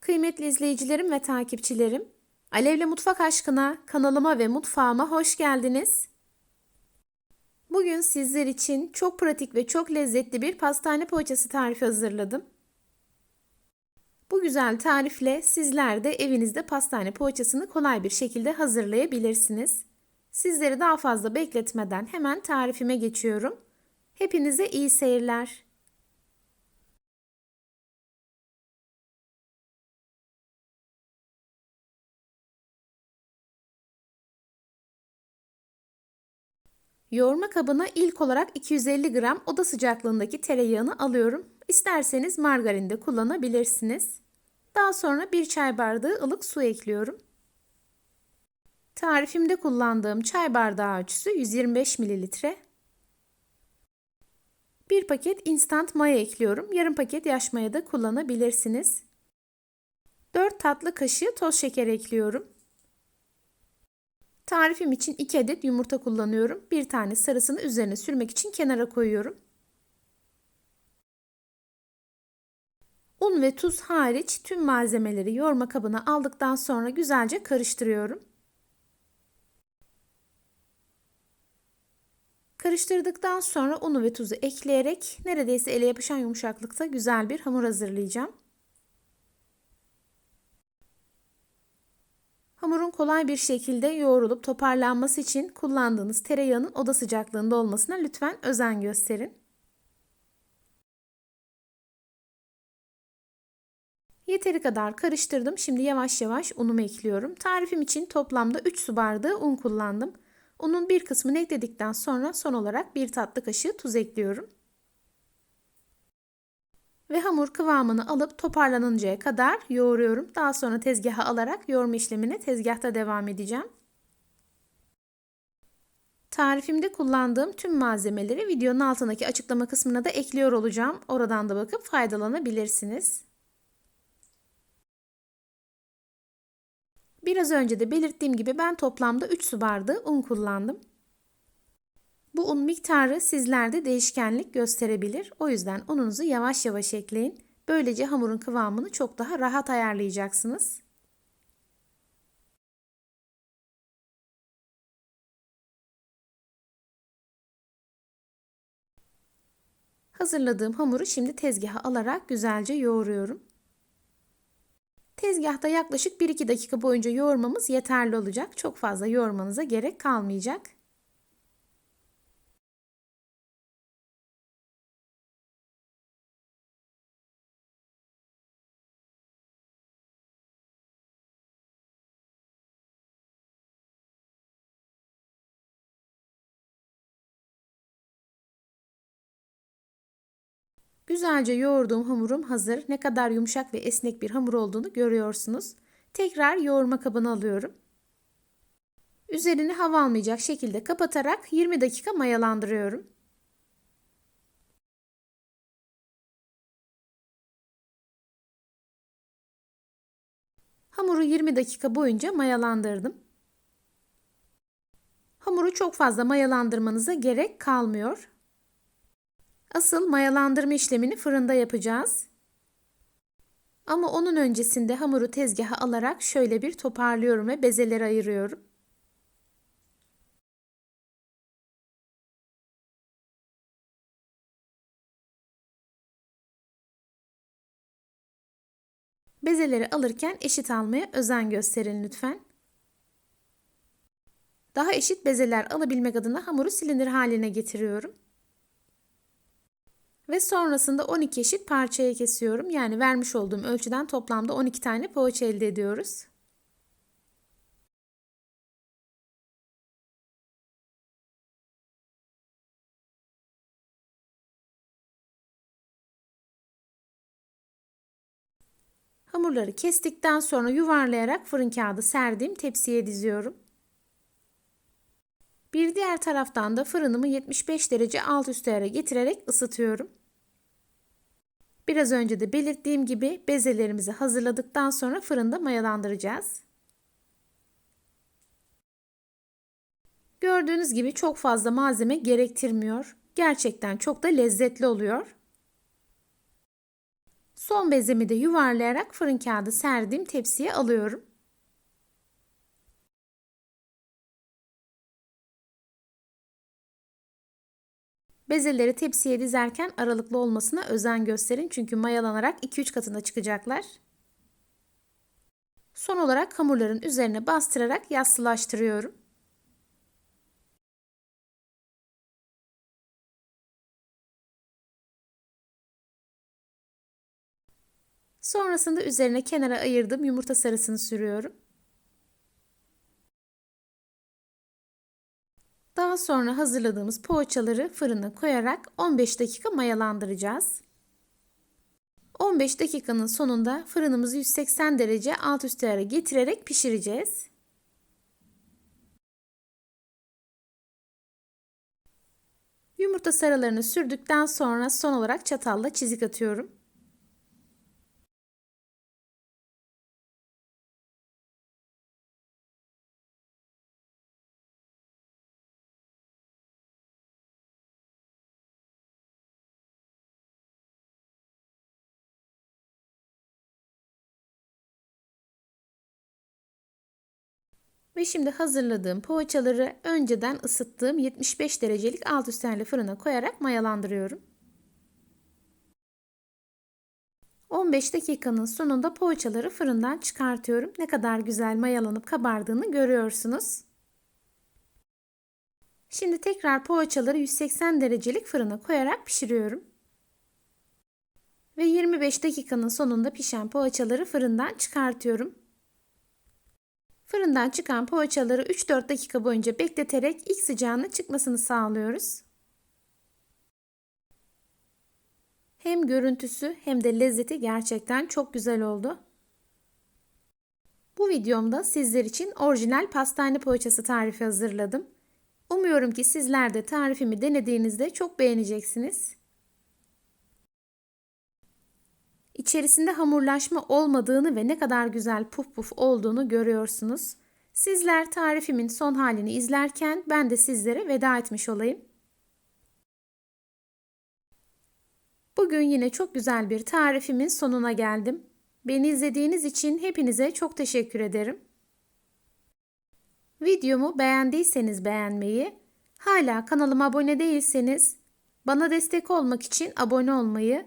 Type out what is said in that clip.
Kıymetli izleyicilerim ve takipçilerim, Alevle Mutfak Aşkına kanalıma ve mutfağıma hoş geldiniz. Bugün sizler için çok pratik ve çok lezzetli bir pastane poğaçası tarifi hazırladım. Bu güzel tarifle sizler de evinizde pastane poğaçasını kolay bir şekilde hazırlayabilirsiniz. Sizleri daha fazla bekletmeden hemen tarifime geçiyorum. Hepinize iyi seyirler. Yoğurma kabına ilk olarak 250 gram oda sıcaklığındaki tereyağını alıyorum. İsterseniz margarin de kullanabilirsiniz. Daha sonra bir çay bardağı ılık su ekliyorum. Tarifimde kullandığım çay bardağı ölçüsü 125 mililitre. Bir paket instant maya ekliyorum. Yarım paket yaş maya da kullanabilirsiniz. 4 tatlı kaşığı toz şeker ekliyorum. Tarifim için 2 adet yumurta kullanıyorum. Bir tane sarısını üzerine sürmek için kenara koyuyorum. Un ve tuz hariç tüm malzemeleri yoğurma kabına aldıktan sonra güzelce karıştırıyorum. Karıştırdıktan sonra unu ve tuzu ekleyerek neredeyse ele yapışan yumuşaklıkta güzel bir hamur hazırlayacağım. Hamurun kolay bir şekilde yoğrulup toparlanması için kullandığınız tereyağının oda sıcaklığında olmasına lütfen özen gösterin. Yeteri kadar karıştırdım. Şimdi yavaş yavaş unumu ekliyorum. Tarifim için toplamda 3 su bardağı un kullandım. Unun bir kısmını ekledikten sonra son olarak bir tatlı kaşığı tuz ekliyorum ve hamur kıvamını alıp toparlanıncaya kadar yoğuruyorum. Daha sonra tezgaha alarak yoğurma işlemine tezgahta devam edeceğim. Tarifimde kullandığım tüm malzemeleri videonun altındaki açıklama kısmına da ekliyor olacağım. Oradan da bakıp faydalanabilirsiniz. Biraz önce de belirttiğim gibi ben toplamda 3 su bardağı un kullandım. Bu un miktarı sizlerde değişkenlik gösterebilir. O yüzden ununuzu yavaş yavaş ekleyin. Böylece hamurun kıvamını çok daha rahat ayarlayacaksınız. Hazırladığım hamuru şimdi tezgaha alarak güzelce yoğuruyorum. Tezgahta yaklaşık 1-2 dakika boyunca yoğurmamız yeterli olacak. Çok fazla yoğurmanıza gerek kalmayacak. Güzelce yoğurduğum hamurum hazır. Ne kadar yumuşak ve esnek bir hamur olduğunu görüyorsunuz. Tekrar yoğurma kabına alıyorum. Üzerini hava almayacak şekilde kapatarak 20 dakika mayalandırıyorum. Hamuru 20 dakika boyunca mayalandırdım. Hamuru çok fazla mayalandırmanıza gerek kalmıyor. Asıl mayalandırma işlemini fırında yapacağız. Ama onun öncesinde hamuru tezgaha alarak şöyle bir toparlıyorum ve bezeleri ayırıyorum. Bezeleri alırken eşit almaya özen gösterin lütfen. Daha eşit bezeler alabilmek adına hamuru silindir haline getiriyorum. Ve sonrasında 12 eşit parçaya kesiyorum. Yani vermiş olduğum ölçüden toplamda 12 tane poğaça elde ediyoruz. Hamurları kestikten sonra yuvarlayarak fırın kağıdı serdiğim tepsiye diziyorum. Bir diğer taraftan da fırınımı 75 derece alt üst ayara getirerek ısıtıyorum. Biraz önce de belirttiğim gibi bezelerimizi hazırladıktan sonra fırında mayalandıracağız. Gördüğünüz gibi çok fazla malzeme gerektirmiyor. Gerçekten çok da lezzetli oluyor. Son bezemi de yuvarlayarak fırın kağıdı serdiğim tepsiye alıyorum. Bezeleri tepsiye dizerken aralıklı olmasına özen gösterin çünkü mayalanarak 2-3 katına çıkacaklar. Son olarak hamurların üzerine bastırarak yassılaştırıyorum. Sonrasında üzerine kenara ayırdığım yumurta sarısını sürüyorum. Daha sonra hazırladığımız poğaçaları fırına koyarak 15 dakika mayalandıracağız. 15 dakikanın sonunda fırınımızı 180 derece alt üst ayara getirerek pişireceğiz. Yumurta sarılarını sürdükten sonra son olarak çatalla çizik atıyorum. Ve şimdi hazırladığım poğaçaları önceden ısıttığım 75 derecelik alt üstlerle fırına koyarak mayalandırıyorum. 15 dakikanın sonunda poğaçaları fırından çıkartıyorum. Ne kadar güzel mayalanıp kabardığını görüyorsunuz. Şimdi tekrar poğaçaları 180 derecelik fırına koyarak pişiriyorum. Ve 25 dakikanın sonunda pişen poğaçaları fırından çıkartıyorum. Fırından çıkan poğaçaları 3-4 dakika boyunca bekleterek ilk sıcağına çıkmasını sağlıyoruz. Hem görüntüsü hem de lezzeti gerçekten çok güzel oldu. Bu videomda sizler için orijinal pastane poğaçası tarifi hazırladım. Umuyorum ki sizler de tarifimi denediğinizde çok beğeneceksiniz. İçerisinde hamurlaşma olmadığını ve ne kadar güzel puf puf olduğunu görüyorsunuz. Sizler tarifimin son halini izlerken ben de sizlere veda etmiş olayım. Bugün yine çok güzel bir tarifimin sonuna geldim. Beni izlediğiniz için hepinize çok teşekkür ederim. Videomu beğendiyseniz beğenmeyi, hala kanalıma abone değilseniz bana destek olmak için abone olmayı